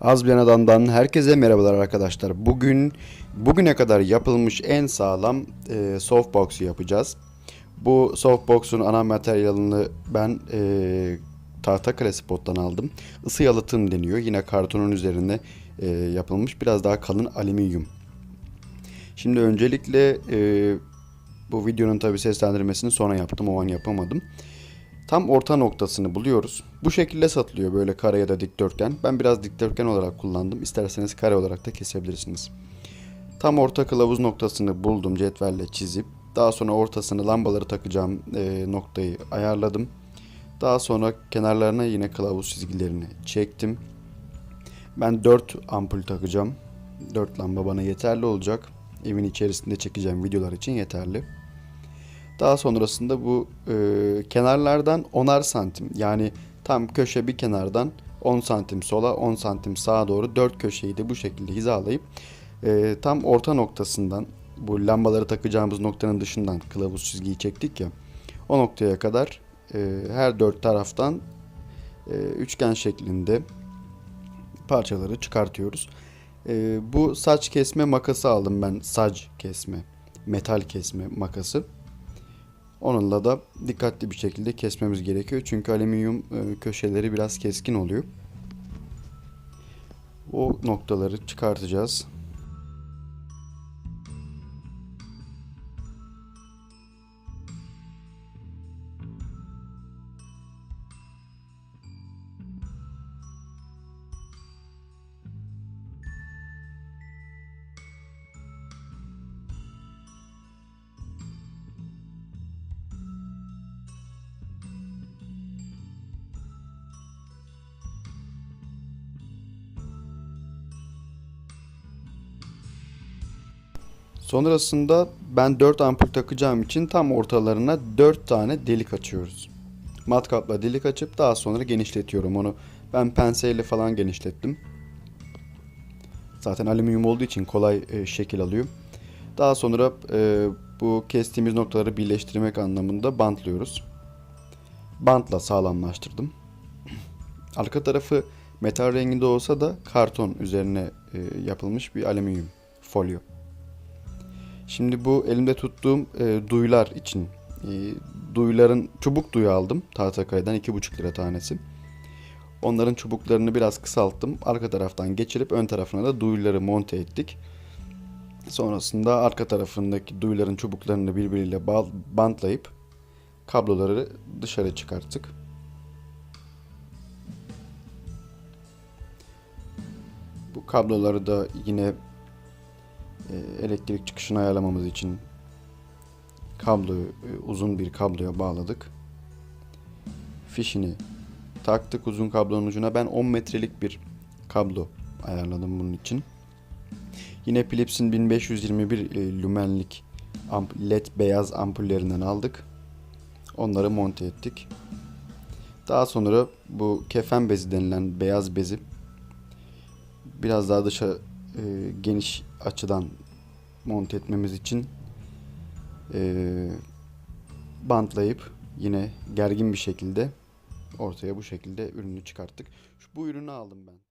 Azbyana'dan herkese merhabalar arkadaşlar. Bugün bugüne kadar yapılmış en sağlam e, softbox'u yapacağız. Bu softbox'un ana materyalini ben e, Tahtakale Spot'tan aldım. Isı yalıtım deniyor. Yine kartonun üzerine e, yapılmış biraz daha kalın alüminyum. Şimdi öncelikle e, bu videonun tabi seslendirmesini sonra yaptım. O an yapamadım. Tam orta noktasını buluyoruz. Bu şekilde satılıyor böyle kare ya da dikdörtgen. Ben biraz dikdörtgen olarak kullandım. İsterseniz kare olarak da kesebilirsiniz. Tam orta kılavuz noktasını buldum cetvelle çizip. Daha sonra ortasını lambaları takacağım e, noktayı ayarladım. Daha sonra kenarlarına yine kılavuz çizgilerini çektim. Ben 4 ampul takacağım. 4 lamba bana yeterli olacak. Evin içerisinde çekeceğim videolar için yeterli. Daha sonrasında bu e, kenarlardan 10'ar santim yani tam köşe bir kenardan 10 santim sola 10 santim sağa doğru 4 köşeyi de bu şekilde hizalayıp e, tam orta noktasından bu lambaları takacağımız noktanın dışından kılavuz çizgiyi çektik ya o noktaya kadar e, her dört taraftan e, üçgen şeklinde parçaları çıkartıyoruz. E, bu saç kesme makası aldım ben saç kesme metal kesme makası. Onunla da dikkatli bir şekilde kesmemiz gerekiyor. Çünkü alüminyum e, köşeleri biraz keskin oluyor. O noktaları çıkartacağız. Sonrasında ben 4 ampul takacağım için tam ortalarına 4 tane delik açıyoruz. Matkapla delik açıp daha sonra genişletiyorum onu. Ben penseyle falan genişlettim. Zaten alüminyum olduğu için kolay e, şekil alıyor. Daha sonra e, bu kestiğimiz noktaları birleştirmek anlamında bantlıyoruz. Bantla sağlamlaştırdım. Arka tarafı metal renginde olsa da karton üzerine e, yapılmış bir alüminyum folyo. Şimdi bu elimde tuttuğum e, duyular için e, duyuların çubuk duyu aldım Tahtakale'den 2,5 lira tanesi. Onların çubuklarını biraz kısalttım. Arka taraftan geçirip ön tarafına da duyuları monte ettik. Sonrasında arka tarafındaki duyuların çubuklarını birbiriyle bantlayıp kabloları dışarı çıkarttık. Bu kabloları da yine elektrik çıkışını ayarlamamız için kabloyu e, uzun bir kabloya bağladık. Fişini taktık uzun kablonun ucuna. Ben 10 metrelik bir kablo ayarladım bunun için. Yine Philips'in 1521 e, lümenlik amp- led beyaz ampullerinden aldık. Onları monte ettik. Daha sonra bu kefen bezi denilen beyaz bezi biraz daha dışa e, geniş açıdan monte etmemiz için e, bantlayıp yine gergin bir şekilde ortaya bu şekilde ürünü çıkarttık. Şu, bu ürünü aldım ben.